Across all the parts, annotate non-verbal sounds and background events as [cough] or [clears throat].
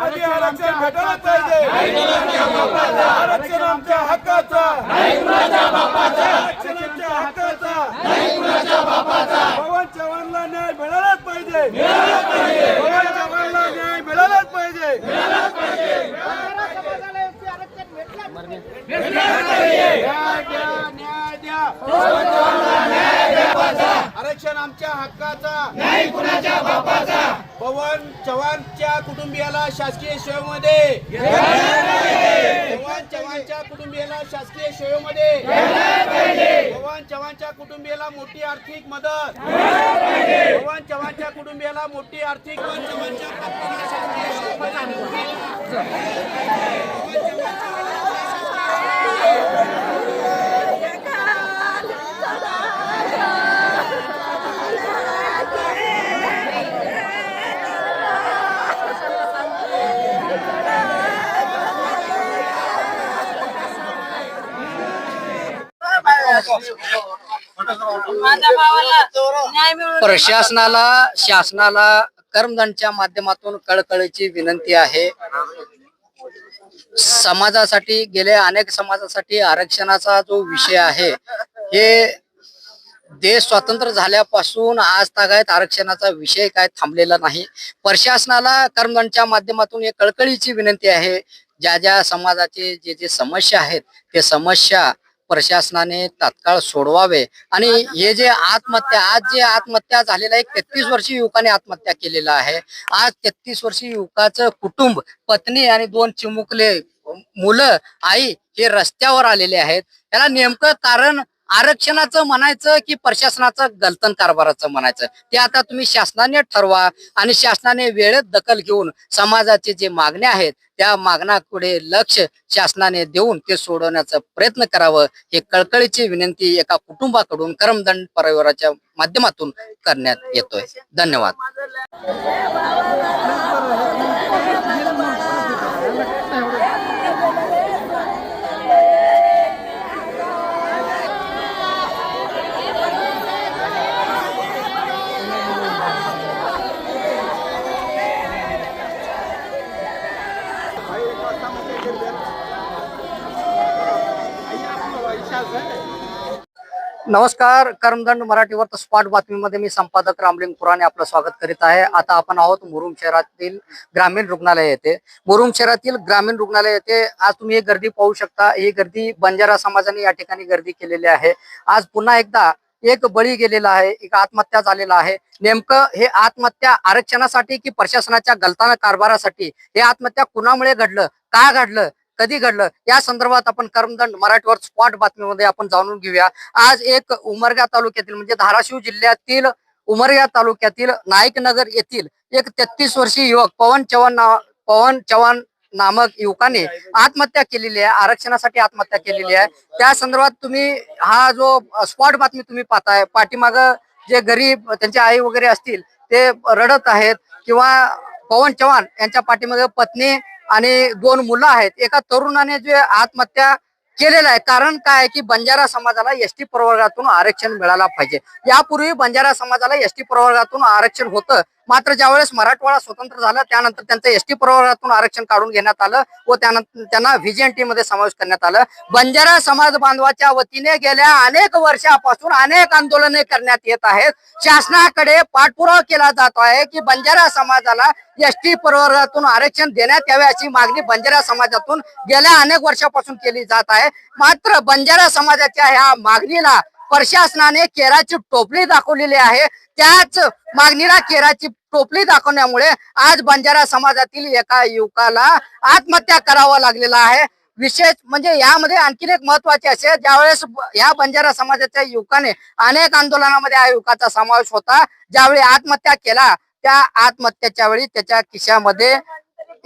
मध्ये आरक्षण भेटायलाच पाहिजे. आरक्षण आमच्या हक्काचा. आरक्षण आमच्या हक्काचा. पवन चव्हाणला न्याय मिळालाच पाहिजे. पवन चव्हाणला न्याय मिळालाच पाहिजे. न्याय आरक्षण आमच्या हक्काचा. आरक्षण आमच्या हक्काचा पवन चव्हाणच्या कुटुंबियाला शासकीय सेवेमध्ये. पवन चव्हाणच्या कुटुंबियाला शासकीय सेवेमध्ये. पवन चव्हाणच्या कुटुंबियाला मोठी आर्थिक मदत. पवन चव्हाणच्या कुटुंबियाला मोठी आर्थिक पवन चव्हाणच्या प्राप्तीला शासकीय सेवेमध्ये. भावाला न्याय प्रशासनाला शासनाला कर्मदंडच्या माध्यमातून कळकळीची विनंती आहे. समाजासाठी गेल्या अनेक समाजासाठी आरक्षणाचा जो विषय आहे हे देश स्वतंत्र झाल्यापासून आज तागायत आरक्षणाचा विषय काय थांबलेला नाही. प्रशासनाला कर्मदंडच्या माध्यमातून एक कळकळीची विनंती आहे. ज्या ज्या समाजाचे जे जे समस्या आहेत ते समस्या प्रशासनाने तात्काळ सोडवावे. आणि हे जे आत्महत्या आज जे आत्महत्या झालेला आहे तेहतीस वर्षीय युवकाने आत्महत्या केलेला आहे. आज तेहतीस वर्षीय युवकाचं कुटुंब पत्नी आणि दोन चिमुकले मुलं आई हे रस्त्यावर आलेले आहेत. त्याला नेमकं कारण आरक्षणाचं म्हणायचं की प्रशासनाचं गलतन कारभाराचं म्हणायचं? ते आता तुम्ही शासनाने ठरवा आणि शासनाने वेळेत दखल घेऊन समाजाचे जे मागण्या आहेत त्या मागण्याकडे लक्ष शासनाने देऊन ते सोडवण्याचा प्रयत्न करावं हे कळकळीची विनंती एका कुटुंबाकडून करमदंड परिवाराच्या माध्यमातून करण्यात येतोय. धन्यवाद. नमस्कार कर्मदंड मराठीवर स्पॉट बातमीमध्ये मी संपादक रामलिंग पुराणे आपलं स्वागत करीत आहे. आता आपण आहोत मुरुम शहरातील ग्रामीण रुग्णालय येथे. मुरुम शहरातील ग्रामीण रुग्णालय येथे आज तुम्ही ही गर्दी पाहू शकता. ही गर्दी बंजारा समाजाने या ठिकाणी गर्दी केलेली आहे. आज पुन्हा एकदा एक बळी गेलेला आहे एक आत्महत्या झालेला आहे. नेमकं हे आत्महत्या आरक्षणासाठी की प्रशासनाच्या गलताना कारभारासाठी? हे आत्महत्या कुणामुळे घडलं? का घडलं? कधी घडलं? या संदर्भात आपण कर्मदंड मराठीवर स्पॉट बातमीमध्ये आपण जाणून घेऊया. आज एक उमरगा तालुक्यातील म्हणजे धाराशिव जिल्ह्यातील उमरगा तालुक्यातील नाईकनगर येथील एक तेहतीस वर्षीय युवक पवन चव्हाण नाव पवन चव्हाण नामक युवकाने आत्महत्या केलेली आहे आरक्षणासाठी आत्महत्या केलेली आहे. त्या संदर्भात तुम्ही हा जो स्पॉट बातमी तुम्ही पाहताय पाठीमाग जे गरीब त्यांचे आई वगैरे असतील ते रडत आहेत किंवा पवन चव्हाण यांच्या पाठीमागे पत्नी आणि दोन मुलं आहेत. एका तरुणाने जे आत्महत्या केलेलं आहे. कारण काय आहे की बंजारा समाजाला एसटी प्रवर्गातून आरक्षण मिळायला पाहिजे. यापूर्वी बंजारा समाजाला एसटी प्रवर्गातून आरक्षण होतं. मात्र ज्यावेळेस मराठवाडा स्वतंत्र झाला त्यानंतर त्यांचं एसटी प्रवर्गातून आरक्षण काढून घेण्यात आलं व त्यानंतर त्यांना व्हीजीएनटी मध्ये समावेश करण्यात आलं. बंजारा समाज बांधवाच्या वतीने गेल्या अनेक वर्षापासून अनेक आंदोलने करण्यात येत आहेत. शासनाकडे पाठपुरावा केला जात आहे की बंजारा समाजाला एसटी प्रवर्गातून आरक्षण देण्यात यावे अशी मागणी बंजारा समाजातून गेल्या अनेक वर्षापासून केली जात आहे. मात्र बंजारा समाजाच्या ह्या मागणीला प्रशासनाने केराची टोपली दाखवलेली आहे. त्याच मागणीला केराची टोपली दाखवण्यामुळे आज बंजारा समाजातील एका युवकाला आत्महत्या करावा लागलेला आहे. विशेष म्हणजे यामध्ये आणखीन एक महत्त्वाचे असे ज्यावेळेस या बंजारा समाजाच्या युवकाने अनेक आंदोलनामध्ये या युवकाचा समावेश होता ज्यावेळी आत्महत्या केला त्या आत्महत्याच्या वेळी त्याच्या खिशामध्ये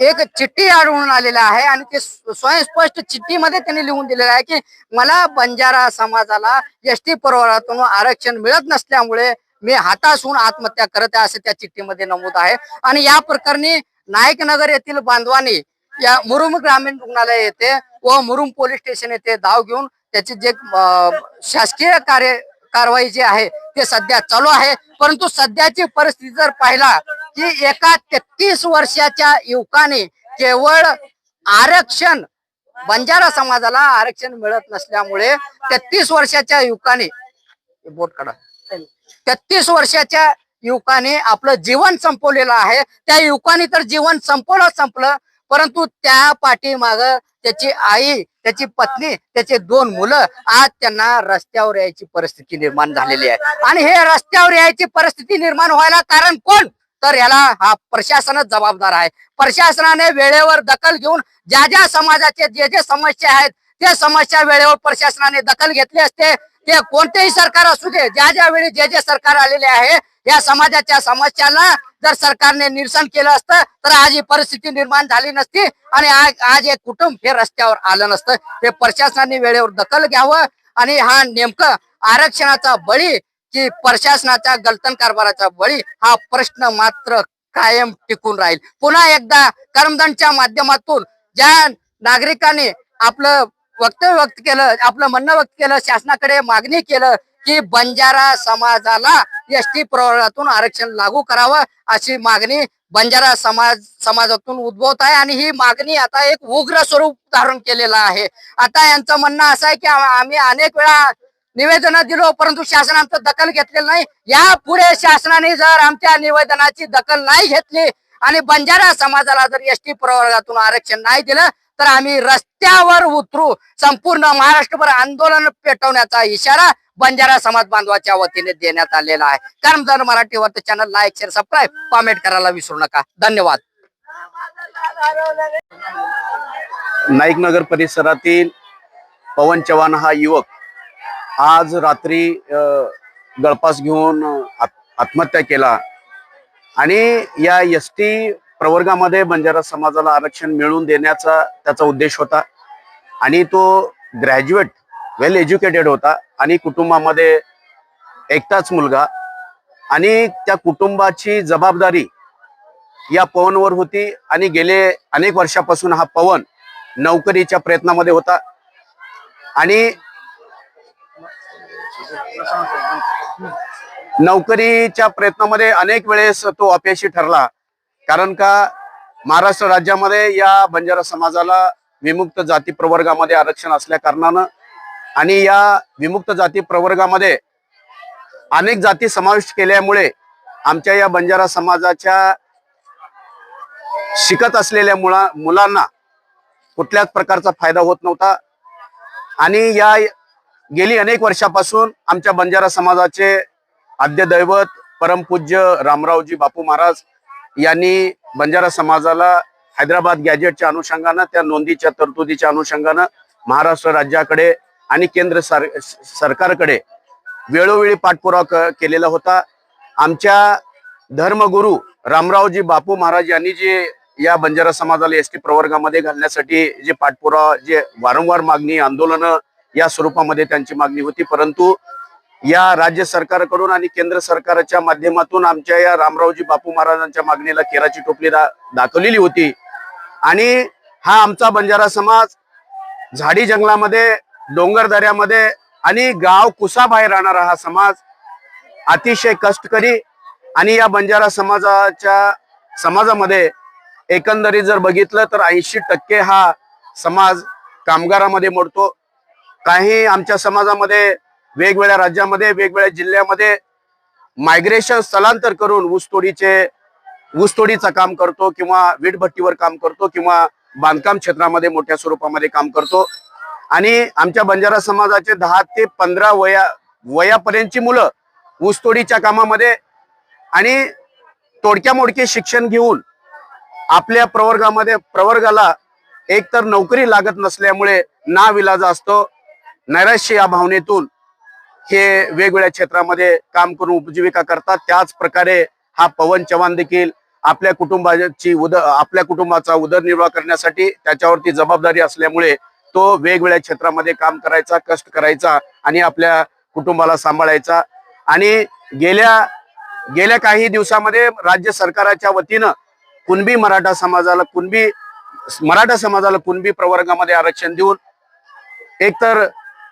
एक चिठ्ठी आढळून आलेली आहे आणि ते स्वयंस्पष्ट चिठ्ठीमध्ये त्यांनी लिहून दिलेलं आहे की मला बंजारा समाजाला एस टी प्रवर्गातून आरक्षण मिळत नसल्यामुळे मी हातासून आत्महत्या करत आहे असं त्या चिठ्ठीमध्ये नमूद आहे. आणि या प्रकरणी नायकनगर येथील बांधवांनी या मुरुम ग्रामीण रुग्णालय येथे व मुरुम पोलीस स्टेशन येथे धाव घेऊन त्याचे जे शासकीय कार्य कारवाई जी आहे ते सध्या चालू आहे. परंतु सध्याची परिस्थिती जर पाहिला की एका तेहतीस वर्षाच्या युवकाने केवळ आरक्षण बंजारा समाजाला आरक्षण मिळत नसल्यामुळे तेहतीस वर्षाच्या युवकाने बोट काढा. तेहतीस वर्षाच्या युवकाने आपलं जीवन संपवलेलं आहे. त्या युवकाने तर जीवन संपवलं संपलं परंतु त्या पाठीमाग त्याची आई त्याची पत्नी त्याचे दोन मुलं आज त्यांना रस्त्यावर यायची परिस्थिती निर्माण झालेली आहे. आणि हे रस्त्यावर यायची परिस्थिती निर्माण व्हायला कारण कोण? तर याला हा प्रशासनच जबाबदार आहे. प्रशासनाने वेळेवर दखल घेऊन ज्या ज्या समाजाचे जे जे समस्या आहेत त्या समस्या वेळेवर प्रशासनाने दखल घेतली असते. ते कोणतेही सरकार असू दे ज्या ज्या वेळी जे जे सरकार आलेले आहे या समाजाच्या समस्यांना जर सरकारने निरसन केलं असतं तर आज ही परिस्थिती निर्माण झाली नसती आणि आज आज एक कुटुंब हे रस्त्यावर आलं नसतं. हे प्रशासनाने वेळेवर दखल घ्यावं आणि हा नेमकं आरक्षणाचा बळी की प्रशासनाच्या गलतन कारभाराचा बळी हा प्रश्न मात्र कायम टिकून राहील. पुन्हा एकदा कर्मदंडच्या माध्यमातून ज्या नागरिकांनी आपलं वक्तव्य व्यक्त केलं आपलं म्हणणं व्यक्त केलं शासनाकडे मागणी केलं की बंजारा समाजाला एस टी प्रवर्गातून आरक्षण लागू करावं अशी मागणी बंजारा समाज समाजातून उद्भवत आहे आणि ही मागणी आता एक उग्र स्वरूप धारण केलेलं आहे. आता यांचं म्हणणं असं आहे की आम्ही अनेक वेळा निवेदन दिलो परंतु शासनाचं दखल घेतलेलं नाही. या पुढे शासनाने जर आमच्या निवेदनाची दखल नाही घेतली आणि बंजारा समाजाला जर एस टी प्रवर्गातून आरक्षण नाही दिलं तर आम्ही रस्त्यावर उतरू. संपूर्ण महाराष्ट्रभर आंदोलन पेटवण्याचा इशारा बंजारा समाज बांधवाच्या वतीने देण्यात आलेला आहे. कारण जर मराठी वर्त channel like share subscribe comment करायला विसरू नका. धन्यवाद. नाईक नगर परिसरातील पवन चव्हाण हा युवक आज रात्री गळपास घेऊन आत्महत्या केला. आणि या एस टी प्रवर्गामध्ये बंजारा समाजाला आरक्षण मिळवून देण्याचा त्याचा उद्देश होता. आणि तो ग्रॅज्युएट वेल एज्युकेटेड होता. आणि कुटुंबामध्ये एकटाच मुलगा. आणि त्या कुटुंबाची जबाबदारी या पवनवर होती. आणि गेले अनेक वर्षापासून हा पवन नोकरीच्या प्रयत्नामध्ये होता. आणि नोकरीच्या प्रयत्नामध्ये अनेक वेळेस तो अपयशी ठरला. कारण का महाराष्ट्र राज्यामध्ये या बंजारा समाजाला विमुक्त जाती प्रवर्गामध्ये आरक्षण असल्या कारणानं आणि या विमुक्त जाती प्रवर्गामध्ये अनेक जाती समाविष्ट केल्यामुळे आमच्या या बंजारा समाजाच्या शिकत असलेल्या मुला मुलांना कुठल्याच प्रकारचा फायदा होत नव्हता. आणि या गेली अनेक वर्षापासून आमच्या बंजारा समाजाचे आद्य दैवत परमपूज्य रामरावजी बापू महाराज यांनी बंजारा समाजाला हैदराबाद गॅजेटच्या अनुषंगानं त्या नोंदीच्या तरतुदीच्या अनुषंगानं महाराष्ट्र राज्याकडे आणि केंद्र सर सरकारकडे वेळोवेळी पाठपुरावा क- केलेला होता. आमच्या धर्मगुरू रामरावजी बापू महाराज यांनी जे या बंजारा समाजाला एस टी प्रवर्गामध्ये घालण्यासाठी जे पाठपुरावा जे वारंवार मागणी आंदोलनं या स्वरूपामध्ये त्यांची मागणी होती. परंतु या राज्य सरकारकडून आणि केंद्र सरकारच्या माध्यमातून आमच्या या रामरावजी बापू महाराजांच्या मागणीला केराची टोपली दा दाखवलेली होती. आणि हा आमचा बंजारा समाज झाडी जंगलामध्ये डोंगर दऱ्यामध्ये आणि गाव कुसाबाहेर राहणारा हा समाज अतिशय कष्टकरी आणि या बंजारा समाजाच्या समाजामध्ये एकंदरीत जर बघितलं तर ऐंशी टक्के हा समाज कामगारामध्ये मोडतो. काही आमच्या समाजामध्ये वेगवेगळ्या राज्यामध्ये वेगवेगळ्या जिल्ह्यामध्ये मायग्रेशन स्थलांतर करून ऊसतोडीचे ऊसतोडीचं काम करतो किंवा वीटभट्टीवर काम करतो किंवा बांधकाम क्षेत्रामध्ये मोठ्या स्वरूपामध्ये काम करतो. आणि आमच्या बंजारा समाजाचे दहा ते पंधरा वया वयापर्यंतची मुलं ऊसतोडीच्या कामामध्ये आणि तोडक्या मोडके शिक्षण घेऊन आपल्या प्रवर्गामध्ये प्रवर्गाला एकतर नोकरी लागत नसल्यामुळे नाविलाजा असतो. नैराश्य या भावनेतून हे वेगवेगळ्या क्षेत्रामध्ये काम करून उपजीविका करतात. त्याच प्रकारे हा पवन चव्हाण देखील आपल्या कुटुंबाची उद आपल्या कुटुंबाचा उदरनिर्वाह करण्यासाठी त्याच्यावरती जबाबदारी असल्यामुळे तो वेगवेगळ्या क्षेत्रामध्ये काम करायचा कष्ट करायचा आणि आपल्या कुटुंबाला सांभाळायचा. आणि गेल्या गेल्या काही दिवसामध्ये राज्य सरकाराच्या वतीनं कुणबी मराठा समाजाला कुणबी मराठा समाजाला कुणबी प्रवर्गामध्ये आरक्षण देऊन एकतर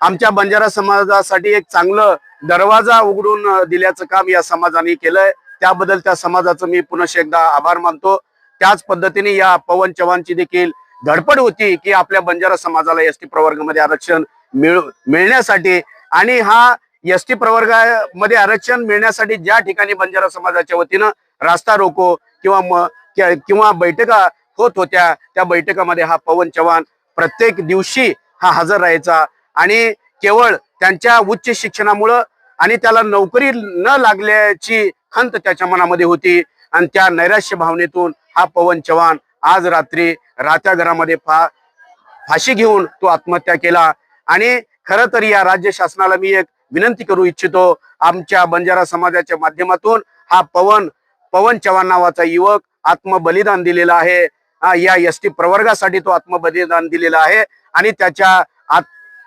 आमच्या बंजारा समाजासाठी एक चांगलं दरवाजा उघडून दिल्याचं काम या समाजाने केलंय. त्याबद्दल त्या समाजाचं मी पुनश एकदा आभार मानतो. त्याच पद्धतीने या पवन चव्हाणची देखील धडपड होती की आपल्या बंजारा समाजाला एस टी प्रवर्गामध्ये आरक्षण मिळ मिळण्यासाठी. आणि हा एस टी प्रवर्गामध्ये आरक्षण मिळण्यासाठी ज्या ठिकाणी बंजारा समाजाच्या वतीनं रास्ता रोको किंवा किंवा बैठका होत होत्या त्या बैठकामध्ये हा पवन चव्हाण प्रत्येक दिवशी हा हजर राहायचा. आणि केवळ त्यांच्या उच्च शिक्षणामुळं आणि त्याला नोकरी न लागल्याची खंत त्याच्या मनामध्ये होती. आणि त्या नैराश्य भावनेतून हा पवन चव्हाण आज रात्री रात्या घरामध्ये फा फाशी घेऊन तो आत्महत्या केला. आणि खरं तर या राज्य शासनाला मी एक विनंती करू इच्छितो. आमच्या बंजारा समाजाच्या माध्यमातून हा पवन पवन चव्हाण नावाचा युवक आत्मबलिदान दिलेला आहे. या एस टी प्रवर्गासाठी तो आत्मबलिदान दिलेला आहे. आणि त्याच्या आत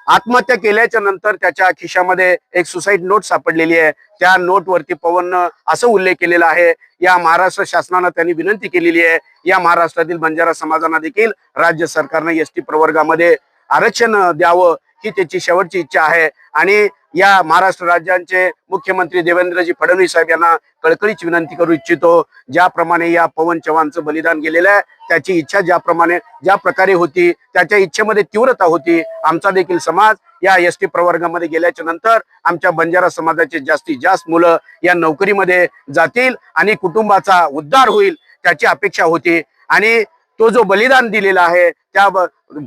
आत्महत्या केल्याच्यानंतर त्याच्या खिशामध्ये एक सुसाईड नोट सापडलेली आहे. त्या नोट वरती पवननं असं उल्लेख केलेला आहे. या महाराष्ट्र शासनानं त्यांनी विनंती केलेली आहे. या महाराष्ट्रातील बंजारा समाजांना देखील राज्य सरकारनं एस टी प्रवर्गामध्ये आरक्षण द्यावं ही त्याची शेवटची इच्छा आहे. आणि या महाराष्ट्र राज्यांचे मुख्यमंत्री देवेंद्रजी फडणवीस साहेब यांना कळकळीच विनंती करू इच्छितो. ज्याप्रमाणे या पवन चव्हाणचं बलिदान गेलेलं आहे त्याची इच्छा ज्याप्रमाणे ज्या प्रकारे होती त्याच्या इच्छेमध्ये तीव्रता होती आमचा देखील समाज या एस टी प्रवर्गामध्ये गेल्याच्यानंतर आमच्या बंजारा समाजाचे जास्तीत जास्त मुलं या नोकरीमध्ये जातील आणि कुटुंबाचा उद्धार होईल त्याची अपेक्षा होती. आणि तो जो बलिदान दिलेला आहे त्या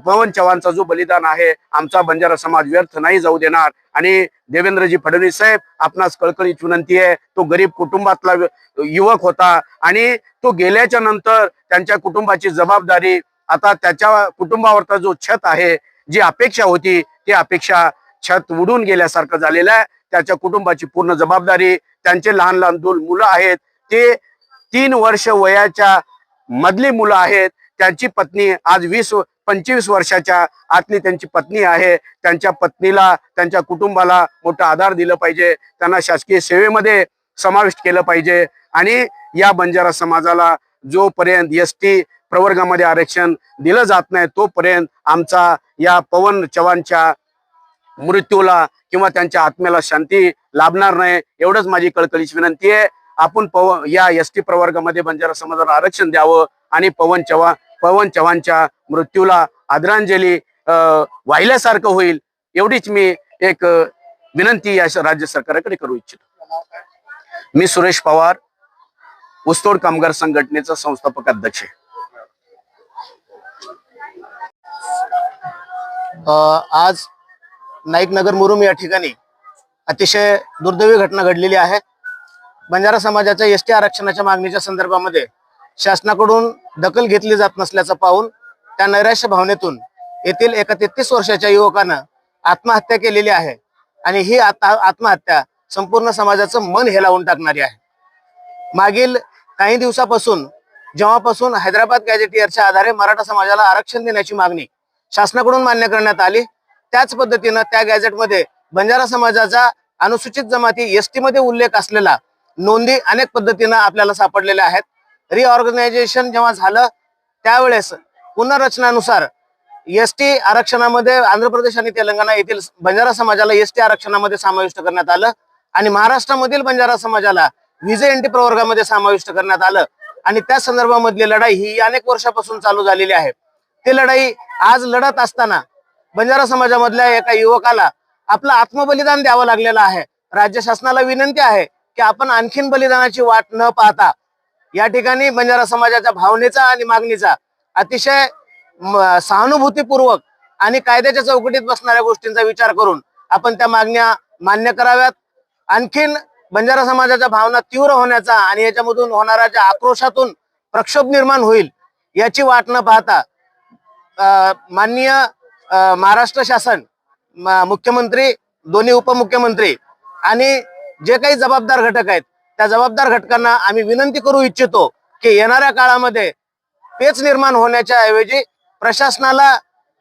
पवन चव्हाणचा जो बलिदान आहे आमचा बंजारा समाज व्यर्थ नाही जाऊ देणार. आणि देवेंद्रजी फडणवीस साहेब आपणास कळकळीची विनंती आहे तो गरीब कुटुंबातला युवक होता आणि तो गेल्याच्यानंतर त्यांच्या कुटुंबाची जबाबदारी आता त्याच्या कुटुंबावरचा जो छत आहे जी अपेक्षा होती ती अपेक्षा छत उडून गेल्यासारखं झालेलं आहे. त्याच्या कुटुंबाची पूर्ण जबाबदारी त्यांचे लहान लहान दोन मुलं आहेत ते तीन वर्ष वयाच्या मधली मुलं आहेत. त्यांची पत्नी आज वीस पंचवीस वर्षाच्या आतली त्यांची पत्नी आहे. त्यांच्या पत्नीला त्यांच्या कुटुंबाला मोठा आधार दिलं पाहिजे. त्यांना शासकीय सेवेमध्ये समाविष्ट केलं पाहिजे. आणि या बंजारा समाजाला जोपर्यंत एस टी प्रवर्गामध्ये आरक्षण दिलं जात नाही तोपर्यंत आमचा या पवन चव्हाणच्या मृत्यूला किंवा त्यांच्या आत्म्याला शांती लाभणार नाही एवढंच माझी कळकळीची विनंती आहे. आपण पवन या एस टी प्रवर्गामध्ये बंजारा समाजाला आरक्षण द्यावं आणि पवन चव्हाण पवन चव्हाणच्या मृत्यूला आदरांजली अं, वाहिल्यासारखं होईल एवढीच मी एक विनंती या राज्य सरकारकडे करू इच्छितो. मी सुरेश पवार ऊसतोड कामगार संघटनेचा संस्थापक अध्यक्ष आहे. आज नाईक नगर मुरुम या ठिकाणी अतिशय दुर्दैवी घटना घडलेली आहे. बंजारा समाजाच्या एस टी आरक्षणाच्या मागणीच्या संदर्भामध्ये शासनाकडून दखल घेतली जात नसल्याचं पाहून त्या नैराश्य भावनेतून येथील एका तेहतीस वर्षाच्या युवकानं आत्महत्या केलेली आहे. आणि ही आता आत्महत्या संपूर्ण समाजाचं मन हेलावून टाकणारी आहे. मागील काही दिवसापासून जेव्हापासून हैदराबाद गॅजेटियरच्या आधारे मराठा समाजाला आरक्षण देण्याची मागणी शासनाकडून मान्य करण्यात आली त्याच पद्धतीनं त्या गॅझेटमध्ये बंजारा समाजाचा अनुसूचित जमाती एसमध्ये उल्लेख असलेला नोंदी अनेक पद्धतीनं आपल्याला सापडलेल्या आहेत. रिऑर्गनायझेशन जेव्हा झालं त्यावेळेस पुनर्रचनानुसार एस टी आरक्षणामध्ये आंध्र प्रदेश आणि तेलंगणा येथील बंजारा समाजाला एस टी आरक्षणामध्ये समाविष्ट करण्यात आलं आणि महाराष्ट्रामधील बंजारा समाजाला विजय एन टी प्रवर्गामध्ये समाविष्ट करण्यात आलं. आणि त्या संदर्भामधली लढाई ही अनेक वर्षापासून चालू झालेली आहे. ती लढाई आज लढत असताना बंजारा समाजामधल्या एका युवकाला आपलं आत्मबलिदान द्यावं लागलेलं आहे. राज्य शासनाला विनंती आहे की आपण आणखीन बलिदानाची वाट न पाहता या ठिकाणी बंजारा समाजाच्या भावनेचा आणि मागणीचा अतिशय सहानुभूतीपूर्वक आणि कायद्याच्या चौकटीत बसणाऱ्या गोष्टींचा विचार करून आपण त्या मागण्या मान्य कराव्यात. आणखीन बंजारा समाजाच्या भावना तीव्र होण्याचा आणि याच्यामधून होणाऱ्या ज्या आक्रोशातून प्रक्षोभ निर्माण होईल याची वाट न पाहता माननीय महाराष्ट्र शासन मुख्यमंत्री दोन्ही उपमुख्यमंत्री आणि जे काही जबाबदार घटक आहेत त्या जबाबदार घटकांना आम्ही विनंती करू इच्छितो की येणाऱ्या काळामध्ये पेच निर्माण होण्याच्या ऐवजी प्रशासनाला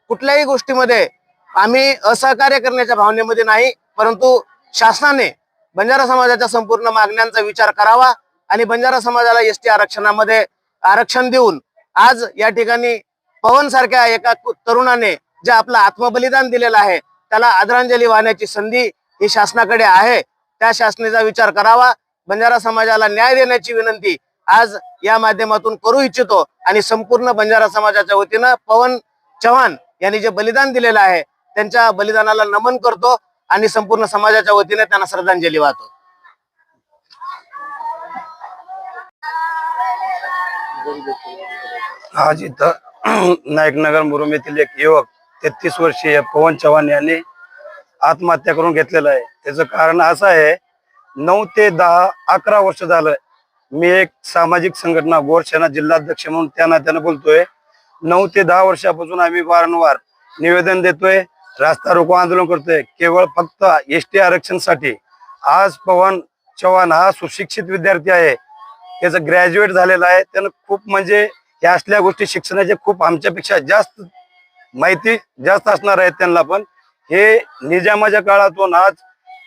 कुठल्याही गोष्टीमध्ये आम्ही असहकार्य करण्याच्या भावनेमध्ये नाही परंतु शासनाने बंजारा समाजाच्या संपूर्ण मागण्यांचा विचार करावा आणि बंजारा समाजाला एस टी आरक्षणामध्ये आरक्षण देऊन आज या ठिकाणी पवन सारख्या एका तरुणाने जे आपलं आत्मबलिदान दिलेलं आहे त्याला आदरांजली वाहण्याची संधी ही शासनाकडे आहे. त्या शासनाचा विचार करावा. बंजारा समाजाला न्याय देण्याची विनंती आज या माध्यमातून करू इच्छितो. आणि संपूर्ण बंजारा समाजाच्या वतीनं पवन चव्हाण यांनी जे बलिदान दिलेलं आहे त्यांच्या बलिदानाला नमन करतो आणि संपूर्ण समाजाच्या वतीने त्यांना श्रद्धांजली वाहतो. आज इथं नायकनगर मुरुम येथील एक युवक तेहतीस वर्षीय पवन चव्हाण यांनी आत्महत्या करून घेतलेलं आहे. त्याचं कारण असं आहे नऊ ते दहा अकरा वर्ष झालं. मी एक सामाजिक संघटना गोरसेना जिल्हाध्यक्ष म्हणून त्या नात्यानं बोलतोय. नऊ ते दहा वर्षापासून आम्ही वारंवार निवेदन देतोय. रास्ता रोको आंदोलन करतोय. केवळ फक्त एस टी आरक्षणसाठी. आज पवन चव्हाण हा सुशिक्षित विद्यार्थी आहे. त्याचं ग्रॅज्युएट झालेलं आहे. त्यानं खूप म्हणजे या असल्या गोष्टी शिक्षणाचे खूप आमच्यापेक्षा जास्त माहिती जास्त असणार आहेत त्यांना पण. हे निजामाच्या काळातून आज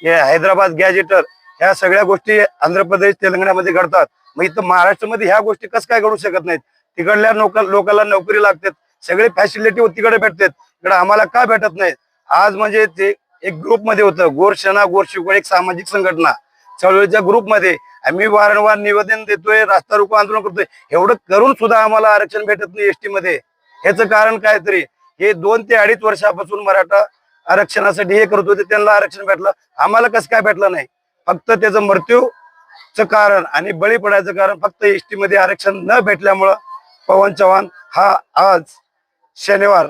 हे हैदराबाद गॅजेटर ह्या सगळ्या गोष्टी आंध्र प्रदेश तेलंगणामध्ये घडतात. मग इथं महाराष्ट्रामध्ये ह्या गोष्टी कसं काय घडू शकत नाहीत? तिकडल्या लोकांना नोकरी लागतात. सगळे फॅसिलिटी तिकडे भेटतात. इकडे आम्हाला का भेटत नाहीत? आज म्हणजे ते एक ग्रुपमध्ये होतं. गोरशना गोरशिकोळ एक सामाजिक संघटना. चळवळीच्या ग्रुपमध्ये आम्ही वारंवार निवेदन देतोय रास्ता रोको आंदोलन करतोय. एवढं करून सुद्धा आम्हाला आरक्षण भेटत नाही एसटी मध्ये. ह्याचं कारण काय तरी? हे दोन ते अडीच वर्षापासून मराठा आरक्षणासाठी हे करत होते. त्यांना आरक्षण भेटलं. आम्हाला कसं काय भेटलं नाही? फक्त त्याचं मृत्यूचं कारण आणि बळी पडायचं कारण फक्त एसटी मध्ये आरक्षण न भेटल्यामुळं पवन चव्हाण हा आज शनिवार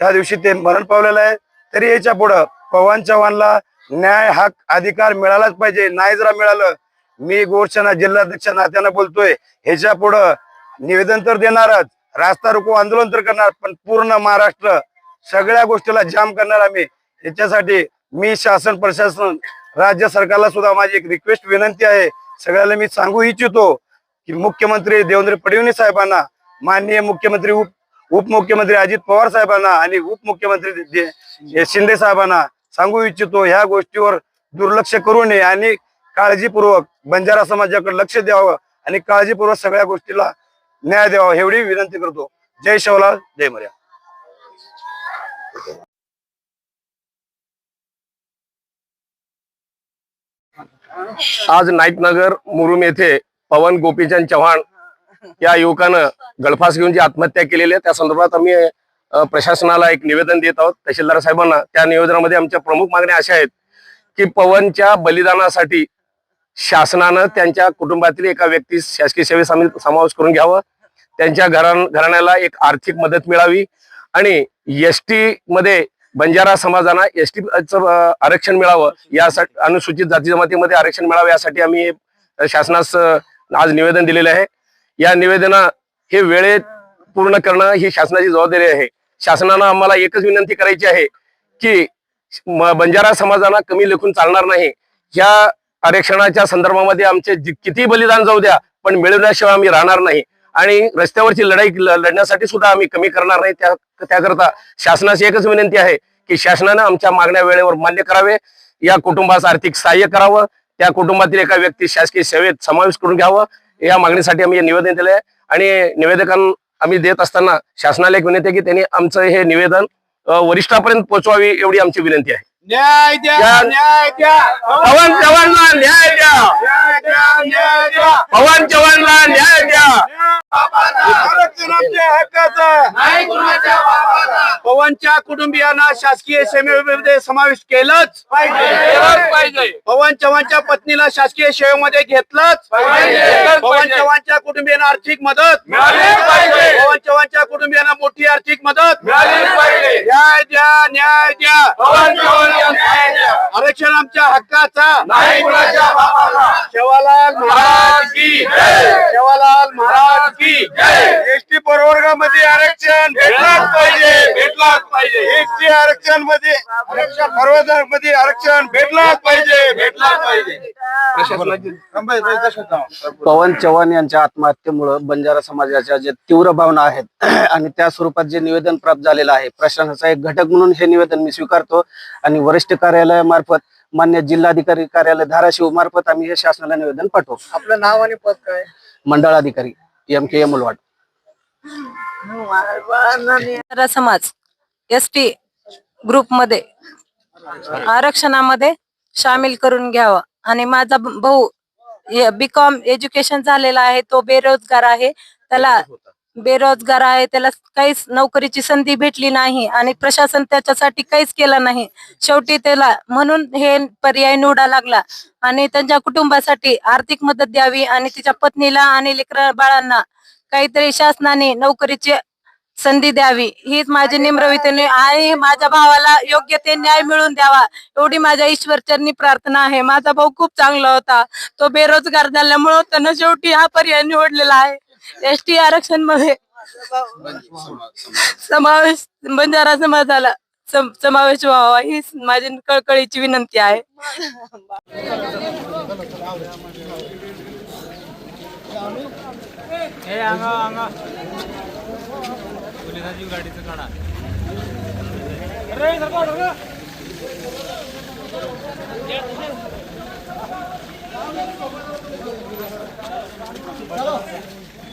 या दिवशी ते मरण पावलेलं आहे. तरी याच्या पुढं पवन चव्हाणला न्याय हक अधिकार मिळालाच पाहिजे. नाही जरा मिळालं मी गोरसेना जिल्हाध्यक्ष नात्यानं बोलतोय. ह्याच्या पुढं निवेदन तर देणारच रास्ता रोको आंदोलन तर करणार पण पूर्ण महाराष्ट्र सगळ्या गोष्टीला जाम करणार आम्ही. याच्यासाठी मी शासन प्रशासन राज्य सरकारला सुद्धा माझी एक रिक्वेस्ट विनंती आहे. सगळ्याला मी सांगू इच्छितो की मुख्यमंत्री देवेंद्र फडणवीस साहेबांना माननीय मुख्यमंत्री उप उपमुख्यमंत्री अजित पवार साहेबांना आणि उपमुख्यमंत्री शिंदे साहेबांना सांगू इच्छितो ह्या गोष्टीवर दुर्लक्ष करू नये आणि काळजीपूर्वक बंजारा समाजाकडे लक्ष द्यावं आणि काळजीपूर्वक सगळ्या गोष्टीला न्याय द्यावा एवढी विनंती करतो. जय शिवलाल जय मर्या आज नाईकनगर मुरुम येथे पवन गोपीचंद चव्हाण या युवकानं गळफास घेऊन जी आत्महत्या केलेली आहे त्या संदर्भात आम्ही प्रशासनाला एक निवेदन देत आहोत. तहसीलदार साहेबांना त्या निवेदनामध्ये आमच्या प्रमुख मागण्या अशा आहेत की पवनच्या बलिदानासाठी शासनानं त्यांच्या कुटुंबातील एका व्यक्तीस शासकीय सेवेत समावेश करून घ्यावं. त्यांच्या घरा घराण्याला एक आर्थिक मदत मिळावी आणि एस टी मध्ये बंजारा समाजांना एस टी आरक्षण मिळावं यासाठी अनुसूचित जाती जमातीमध्ये आरक्षण मिळावं यासाठी आम्ही शासनास आज निवेदन दिलेले आहे. या निवेदना हे वेळेत पूर्ण करणं ही शासनाची जबाबदारी आहे. शासनानं आम्हाला एकच विनंती करायची आहे की बंजारा समाजाला कमी लेखून चालणार नाही. या आरक्षणाच्या संदर्भामध्ये आमचे कितीही किती बलिदान जाऊ द्या पण मिळवण्याशिवाय आम्ही राहणार नाही. आणि रस्त्यावरची लढाई लढण्यासाठी सुद्धा आम्ही कमी करणार नाही. त्या त्याकरता शासनाची एकच विनंती आहे की शासनानं आमच्या मागण्या वेळेवर मान्य करावे. या कुटुंबास आर्थिक सहाय्य करावं. त्या कुटुंबातील एका व्यक्ती शासकीय सेवेत समावेश करून घ्यावं. या मागणीसाठी आम्ही हे निवेदन दिलं आहे आणि निवेदकांना आम्ही देत असताना शासनाला एक विनंती आहे की त्यांनी आमचं हे निवेदन वरिष्ठापर्यंत पोहोचवावी एवढी आमची विनंती आहे. न्याय द्या या- न्याय द्या पवन चव्हाणला न्याय द्या न्याय द्या न्याय द्या पवन चव्हाणला न्याय द्या आरक्षण आमच्या हक्काचं. पवनच्या कुटुंबियांना शासकीय सेवेमध्ये समावेश केलंच. पाहिजे. पवन चव्हाणच्या पत्नीला शासकीय सेवेमध्ये घेतलंच. पवन चव्हाणच्या कुटुंबियांना आर्थिक मदत. पवन चव्हाणच्या कुटुंबियांना मोठी आर्थिक मदत. न्याय द्या न्याय द्या. आरक्षण आमच्या हक्काचा. शेवालाल महाराज शेवालाल महाराज एसटी प्रवर्गामध्ये आरक्षण भेटलाच पाहिजे. भेटलाच पाहिजे. एसटी आरक्षणमध्ये प्रवर्गामध्ये आरक्षण भेटलाच पाहिजे. भेटलाच पाहिजे. पवन चव्हाण यांच्या आत्महत्येमुळं बंजारा समाजाच्या जे तीव्र भावना आहेत [clears throat] आणि त्या स्वरूपात जे निवेदन प्राप्त झालेलं आहे प्रशासनाचा एक घटक म्हणून हे निवेदन मी स्वीकारतो. आणि वरिष्ठ कार्यालयामार्फत मान्य जिल्हाधिकारी कार्यालय धाराशिव मार्फत आम्ही हे शासनाला निवेदन पाठवू. आपलं नाव आणि पद काय? मंडळाधिकारी. एम के एम समाज एस टी ग्रुपमध्ये आरक्षणामध्ये सामील करून घ्यावा. आणि माझा भाऊ बी कॉम एज्युकेशन झालेला आहे तो बेरोजगार आहे. त्याला बेरोजगार आहे त्याला काहीच नोकरीची संधी भेटली नाही आणि प्रशासन त्याच्यासाठी काहीच केलं नाही. शेवटी त्याला म्हणून हे पर्याय निवडा लागला आणि त्यांच्या कुटुंबासाठी आर्थिक मदत द्यावी आणि तिच्या पत्नीला आणि लेकरा बाळांना काहीतरी शासनाने नोकरीची संधी द्यावी. हीच माझी निम्र विनंती आणि माझ्या भावाला योग्य ते न्याय मिळवून द्यावा. एवढी माझ्या ईश्वरचरणी प्रार्थना आहे. माझा भाऊ खूप चांगला होता. तो बेरोजगार झाल्यामुळं त्यानं शेवटी हा पर्याय निवडलेला आहे. एस टी आरक्षणमध्ये समावेश बंजारा समाजाला सम- समावेश व्हावा ही माझी कळकळीची विनंती आहे.